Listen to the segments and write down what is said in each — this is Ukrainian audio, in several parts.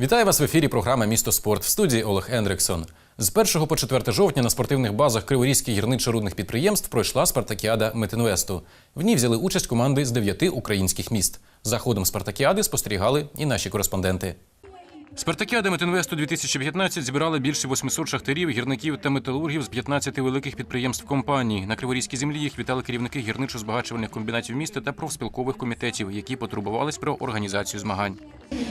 Вітаю вас в ефірі програма Місто Спорт в студії Олег Ендриксон. З 1 по 4 жовтня на спортивних базах Криворізьких гірничо-рудних підприємств пройшла спартакіада Метинвесту. В ній взяли участь команди з дев'яти українських міст. За ходом спартакіади спостерігали і наші кореспонденти. Спартакіада Метинвесту 2015 зібрала більше 800 шахтарів, гірників та металургів з 15 великих підприємств компанії. На Криворізькій землі їх вітали керівники гірничо-збагачувальних комбінатів міста та профспілкових комітетів, які потурбувались про організацію змагань.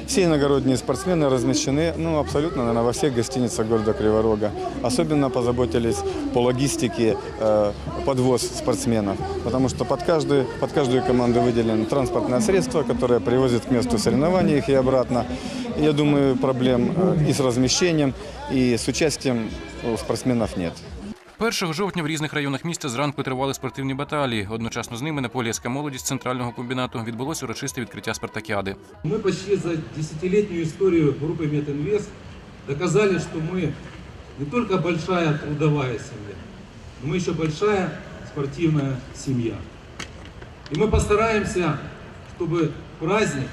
Все иногородние спортсмены размещены ну, абсолютно наверное, во всех гостиницах города Криворога. Особенно позаботились по логистике э, подвоз спортсменов, потому что под, каждую, под каждую команду выделено транспортное средство, которое привозит к месту соревнований их и обратно. Я думаю, проблем э, и с размещением, и с участием у спортсменов нет. 1 жовтня в різних районах міста зранку тривали спортивні баталії. Одночасно з ними на полі СК «Молодість» центрального комбінату відбулось урочисте відкриття спартакіади. Мы почти за десятилетнюю историю группы Метинвест доказали, что мы не только большая трудовая семья, но мы еще большая спортивная семья. И мы постараемся, чтобы праздник,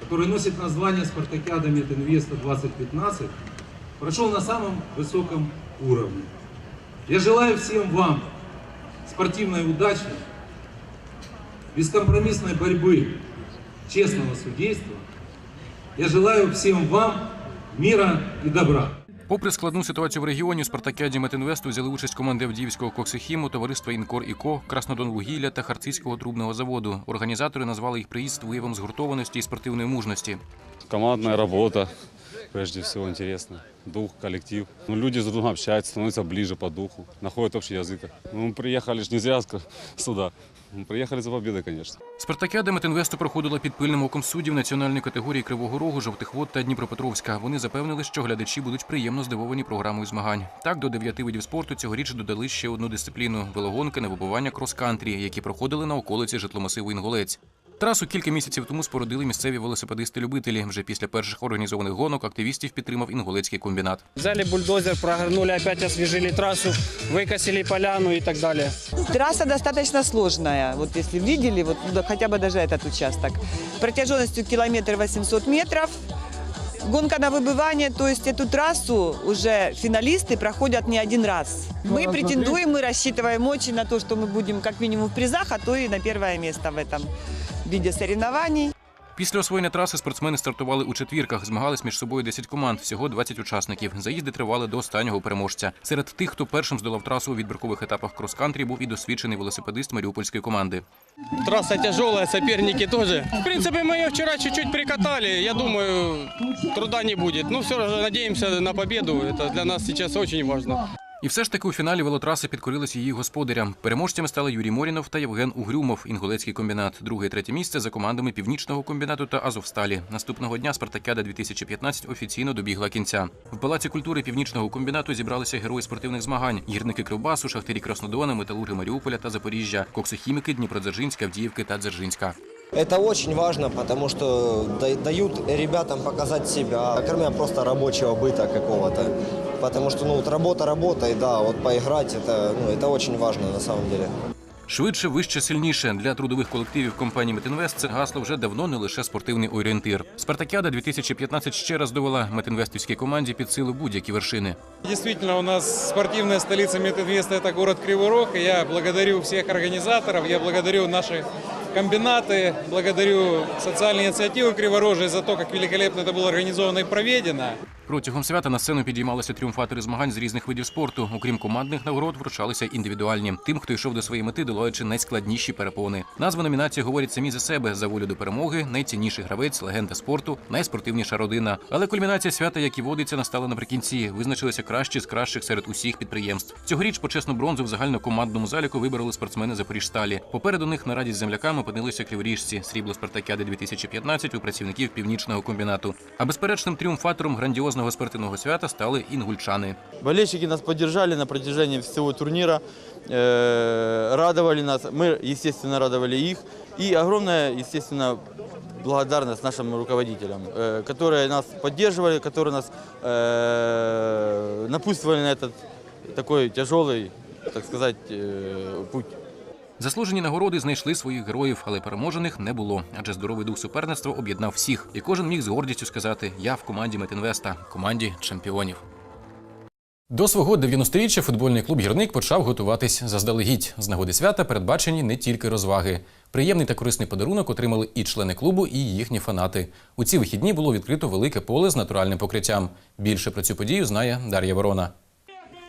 который носит название Спартакиада Метинвеста 2015, прошел на самом высоком уровне. Я желаю всем вам спортивной удачи, бескомпромиссной борьбы, честного судейства. Я желаю всем вам мира и добра. Попри складну ситуацію в регіоні, у спартакіаді Метинвесту взяли участь команди Авдіївського коксихіму, товариства Інкор Іко, Краснодонвугілля та Харцизького трубного заводу. Організатори назвали їх приїзд виявом згуртованості і спортивної мужності. командная работа, прежде всего интересно. Дух, коллектив. Ну, люди друг другом общаются, становятся ближе по духу, находят общий язык. Ну, мы приехали ж не зря ск- сюда. Мы приехали за победой, конечно. Спартакіада Метинвесту проходила під пильним оком суддів національної категорії Кривого Рогу, Жовтих Вод та Дніпропетровська. Вони запевнили, що глядачі будуть приємно здивовані програмою змагань. Так, до дев'яти видів спорту цьогоріч додали ще одну дисципліну велогонки на вибування крос-кантрі, які проходили на околиці житломасиву Інголець. Трасу кілька місяців тому спорудили місцеві велосипедисти-любителі. Вже після перших організованих гонок активістів підтримав інгулецький комбінат. Взяли бульдозер, прогорнули, опять освежили трассу, выкосили поляну и так далее. Трасса достаточно сложная. Вот если видели, вот ну, да, хотя бы даже этот участок. Протяженностью километр 800 метров. Гонка на выбывание, то есть эту трассу уже финалисты проходят не один раз. Мы претендуем, мы рассчитываем очень на то, что мы будем как минимум в призах, а то и на первое место в этом виде соревнований. Після освоєння траси спортсмени стартували у четвірках, змагались між собою 10 команд, всього 20 учасників. Заїзди тривали до останнього переможця. Серед тих, хто першим здолав трасу у відбіркових етапах крос-кантрі, був і досвідчений велосипедист маріупольської команди. Трасса тяжелая, соперники тоже. В принципе, мы ее вчера чуть-чуть прикатали. Я думаю, труда не будет. Ну, все равно надеемся на победу. Это для нас сейчас очень важно. І все ж таки у фіналі велотраси підкорились її господарям. Переможцями стали Юрій Морінов та Євген Угрюмов, інгулецький комбінат. Друге і третє місце за командами північного комбінату та Азовсталі. Наступного дня Спартакіада 2015 офіційно добігла кінця. В палаці культури північного комбінату зібралися герої спортивних змагань: гірники Кривбасу, шахтарі Краснодона, металурги Маріуполя та Запоріжжя, коксохіміки Дніпродзержинська, Авдіївки та Дзержинська. Это очень важно, потому что да- дают ребятам показать себя, кроме просто рабочего быта какого-то Потому что ну, вот работа работой, да, вот поиграть это, ну, это очень важно на самом деле. Швидше, вище, сильніше для трудових колективів компанії Метинвест це гасло вже давно не лише спортивний орієнтир. Спартакіада 2015 ще раз довела метинвестівській команді під силу будь-які вершини. Действительно, у нас спортивная столица Метинвеста – это город Кривой Рог. И я благодарю всех организаторов, я благодарю наши комбинаты, благодарю социальные инициативы Криворожья за то, как великолепно это было организовано и проведено. Протягом свята на сцену підіймалися тріумфатори змагань з різних видів спорту. Окрім командних нагород, вручалися індивідуальні. Тим, хто йшов до своєї мети, долаючи найскладніші перепони. Назви номінації говорять самі за себе за волю до перемоги, найцінніший гравець, легенда спорту, найспортивніша родина. Але кульмінація свята, як і водиться, настала наприкінці. Визначилися кращі з кращих серед усіх підприємств. Цьогоріч почесну бронзу в загальнокомандному заліку вибороли спортсмени Запоріжсталі. Попереду них на раді з земляками опинилися криворіжці. Срібло Спартакіади 2015 у працівників північного комбінату. А безперечним тріумфатором грандіозного спортивного свята стали інгульчани. Болельщики нас поддержали на протяжении всего турнира, э, радовали нас, мы, естественно, радовали их. И огромная, естественно, благодарность нашим руководителям, э, которые нас поддерживали, которые нас э, напутствовали на этот такой тяжелый, так сказать, э, путь. Заслужені нагороди знайшли своїх героїв, але переможених не було, адже здоровий дух суперництва об'єднав всіх, і кожен міг з гордістю сказати: Я в команді Метінвеста, команді чемпіонів. До свого 90-річчя футбольний клуб Гірник почав готуватись заздалегідь. З нагоди свята передбачені не тільки розваги. Приємний та корисний подарунок отримали і члени клубу, і їхні фанати. У ці вихідні було відкрито велике поле з натуральним покриттям. Більше про цю подію знає Дар'я Ворона.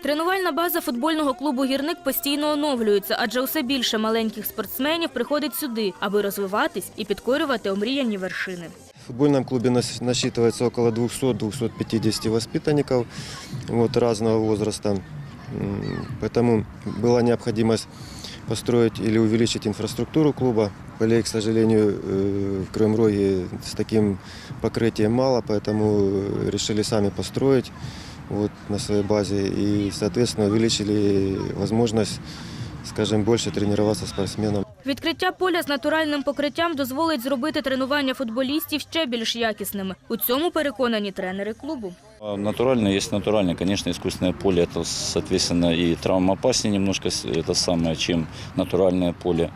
Тренувальна база футбольного клубу «Гірник» постійно оновлюється, адже усе більше маленьких спортсменів приходить сюди, аби розвиватись і підкорювати омріяні вершини. В футбольном клубе нас- насчитывается около 200-250 воспитанников вот, разного возраста. М, Поэтому была необходимость построить или увеличить инфраструктуру клуба. Полей, к сожалению, э, в Крым Роге с таким покрытием мало, поэтому э, решили сами построить вот, на своей базе и, соответственно, увеличили возможность, скажем, больше тренироваться спортсменам. Відкриття поля з натуральним покриттям дозволить зробити тренування футболістів ще більш якісними. У цьому переконані тренери клубу. А Натуральное есть натуральное. Конечно, искусственное поле это, соответственно, и травмоопаснее немножко с- это самое, чем натуральное поле.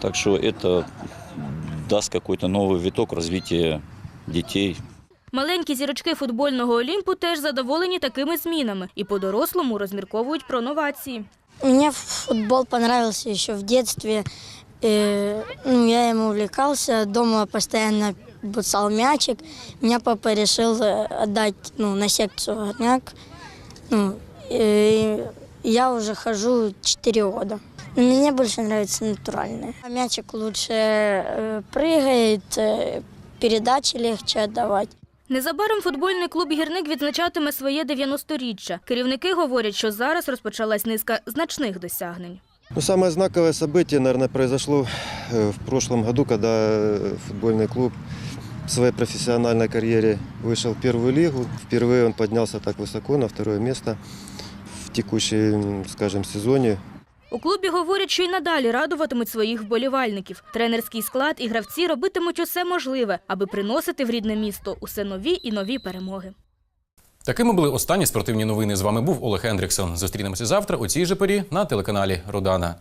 Так что это даст какой-то новый виток развития детей, Маленькі зірочки футбольного Олімпу теж задоволені такими змінами і по-дорослому розмірковують про новації. Мне футбол понравился еще в детстве. Э, ну, я им увлекался, дома постоянно буцал мячик. Меня папа решил э, отдать ну, на секцию горняк. Ну, и я уже хожу 4 года. Но мне больше нравится натуральное. А Мячик лучше э, прыгает, э, передачи легче отдавать. Незабаром футбольний клуб «Гірник» відзначатиме своє 90-річчя. Керівники говорять, що зараз розпочалась низка значних досягнень. Ну, самое знаковое событие, наверное, произошло э, в прошлом году, когда э, футбольный клуб в своей профессиональной карьере вышел в первую лигу. Впервые он поднялся так высоко, на второе место в текущем, скажем, сезоне. У клубі говорять, що й надалі радуватимуть своїх вболівальників. Тренерський склад і гравці робитимуть усе можливе, аби приносити в рідне місто усе нові і нові перемоги. Такими були останні спортивні новини. З вами був Олег Ендріксон. Зустрінемося завтра у цій же порі на телеканалі Родана.